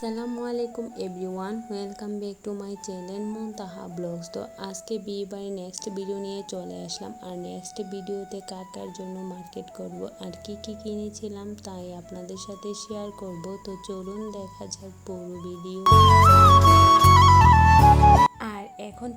আসসালামু আলাইকুম everyone, welcome back to my channel Muntaha blogs. তো আজকে বিয়ে বাড়ি নেক্সট ভিডিও নিয়ে চলে আসলাম। আর নেক্সট ভিডিওতে কার কার জন্য মার্কেট করব, আর কি কি কিনেছিলাম তাই আপনাদের সাথে শেয়ার করব। তো চলুন দেখা যাক পুরো ভিডিও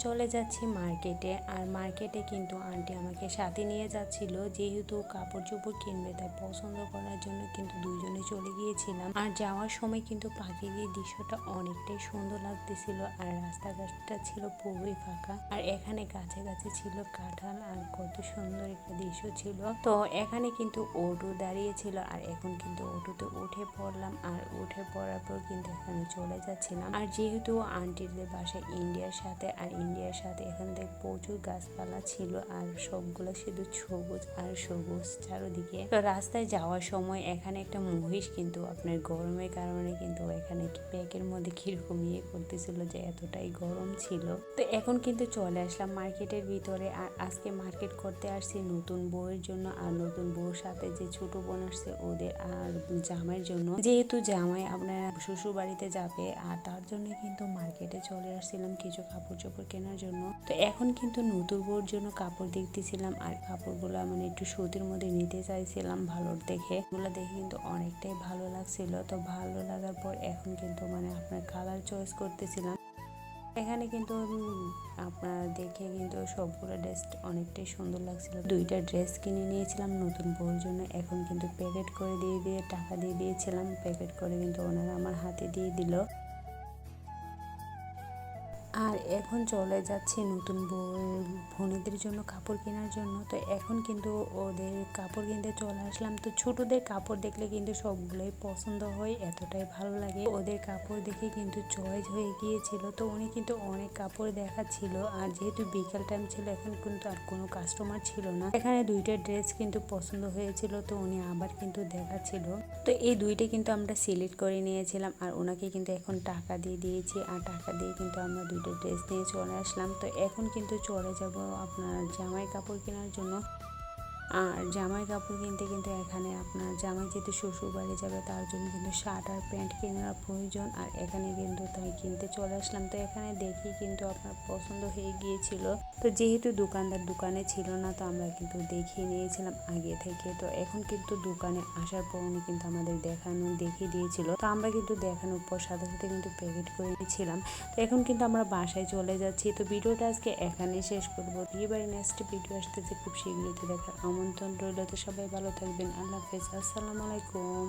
চলে যাচ্ছি মার্কেটে আর মার্কেটে কিন্তু আন্টি আমাকে সাথে নিয়ে যাচ্ছিল। যেহেতু কাপড় চোপড় কিনবে, তাই পছন্দ করার জন্য কিন্তু দুইজনে চলে গিয়েছিলাম। আর যাওয়ার সময় কিন্তু প্রাকৃতিক দৃশ্যটা অনেকটাই সুন্দর লাগতেছিল আর রাস্তাঘাটটা ছিল পুরোই ফাঁকা। আর এখানে গাছে গাছে ছিল কাঁঠাল আর কত সুন্দর একটা দৃশ্য ছিল। তো এখানে কিন্তু অটো দাঁড়িয়ে ছিল আর এখন কিন্তু অটোতে উঠে পড়লাম আর উঠে পড়ার পর কিন্তু এখানে চলে যাচ্ছিলাম। আর যেহেতু আন্টিদের বাসা ইন্ডিয়ার সাথে আর ইন্ডিয়ার সাথে এখান থেকে প্রচুর গাছপালা ছিল আর সবগুলো শুধু সবুজ আর সবুজ চারোদিকে। রাস্তায় যাওয়ার সময় এখানে একটা মহিষ কিন্তু আপনার গরমের কারণে কিন্তু এখানে ব্যাগের মধ্যে কীরকম ইয়ে করতেছিল যে এতটাই গরম ছিল। তো এখন কিন্তু চলে আসলাম মার্কেটের ভিতরে আর আজকে মার্কেট করতে আসছি নতুন বউয়ের জন্য আর নতুন বউর সাথে যে ছোট বোন আসছে ওদের আর জামাইয়ের জন্য। যেহেতু জামাই আপনার শ্বশুর বাড়িতে যাবে আর তার জন্য কিন্তু মার্কেটে চলে আসছিলাম কিছু কাপড় চোপড় কেনার জন্য। তো এখন কিন্তু নতুন বউর জন্য কাপড় দেখতেছিলাম আর কাপড়গুলো মানে একটু সুতির মধ্যে নিতে চাইছিলাম ভালোর দেখে। ওগুলো দেখে কিন্তু অনেকটাই ভালো লাগছিল। তো ভালো লাগার পর এখন কিন্তু মানে আপনার কালার চয়েস করতেছিলাম। এখানে কিন্তু আপনার দেখে কিন্তু সবগুলো ড্রেস অনেকটাই সুন্দর লাগছিল। দুইটা ড্রেস কিনে নিয়েছিলাম নতুন বউর জন্য। এখন কিন্তু প্যাকেট করে দিয়ে দিয়ে টাকা দিয়ে দিয়েছিলাম। প্যাকেট করে কিন্তু ওনারা আমার হাতে দিয়ে দিল। আর এখন চলে যাচ্ছি নতুন বউয়ের বোনেদের জন্য, কাপড় কেনার জন্য। তো এখন কিন্তু ওদের কাপড় কিনতে চলে আসলাম। তো ছোটদের কাপড় দেখলে কিন্তু সবগুলোই পছন্দ হয়, এতটাই ভালো লাগে। ওদের কাপড় দেখে কিন্তু চয়েস হয়ে গিয়েছিল। তো উনি কিন্তু অনেক কাপড় দেখাচ্ছিল। আর যেহেতু বিকাল টাইম ছিল, এখন কিন্তু আর কোনো কাস্টমার ছিল না। এখানে দুইটা ড্রেস কিন্তু পছন্দ হয়েছিল, তো উনি আবার কিন্তু দেখাচ্ছিল। তো এই দুইটা কিন্তু আমরা সিলেক্ট করে নিয়েছিলাম। আর ওনাকে কিন্তু এখন টাকা দিয়ে দিয়েছি। আর টাকা দিয়ে কিন্তু আমরা দুইটা ড্রেস নিয়ে চলে আসলাম। তো এখন কিন্তু চলে যাব আপনার জামাই কাপড় কেনার জন্য আর জামাই কাপড় কিনতে, কিন্তু এখানে আপনার জামাই যেহেতু শ্বশুর বাড়ি যাবে, তার জন্য কিন্তু শার্ট আর প্যান্ট কেনার প্রয়োজন। আর এখানে কিন্তু তাই কিনতে চলে আসলাম। তো এখানে দেখি কিন্তু আপনার পছন্দ হয়ে গিয়েছিল। তো যেহেতু দোকানদার দোকানে ছিল না, তো আমরা কিন্তু দেখিয়ে নিয়েছিলাম আগে থেকে। তো এখন কিন্তু দোকানে আসার পর উনি কিন্তু আমাদের দেখানো, দেখিয়ে দিয়েছিল। তো আমরা কিন্তু দেখানোর পর সাথে সাথে কিন্তু প্যাকেট করে নিয়েছিলাম তো এখন কিন্তু আমরা বাসায় চলে যাচ্ছি। তো ভিডিওটা আজকে এখানে শেষ করব। এবারে নেক্সট ভিডিও আসতেছে খুব শীঘ্রই দেখার আমন্ত্রণ রইল। তো সবাই ভালো থাকবেন। আল্লাহ হাফেজ। আসসালামু আলাইকুম।